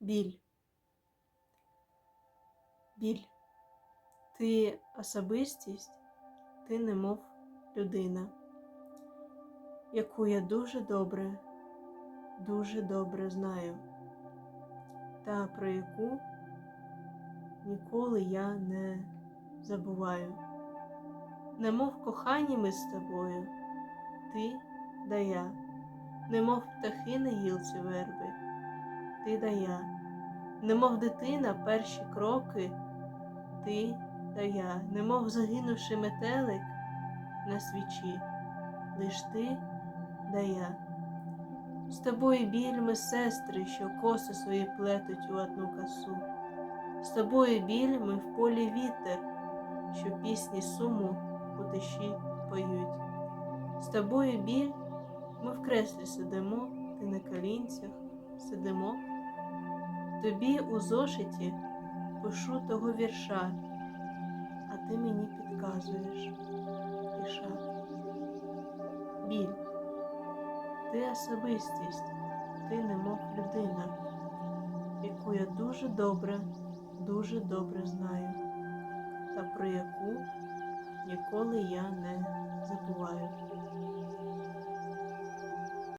Біль. Біль. Ти особистість, ти немов людина, яку я дуже добре, дуже добре знаю, та про яку ніколи я не забуваю. Немов кохані ми з тобою, ти да я, немов птахи на гілці верби, ти да немов дитина перші кроки, ти та я, немов загинувши метелик на свічі, лиш ти да я. З тобою біль ми сестри, що коси свої плетуть у одну косу. З тобою біль ми в полі вітер, що пісні суму у тиші поють. З тобою біль ми в креслі сидимо, ти на колінцях сидимо. Тобі у зошиті пишу того вірша, а ти мені підказуєш тиша. Біль, ти особистість, ти немов людина, яку я дуже добре, дуже добре знаю, та про яку ніколи я не забуваю.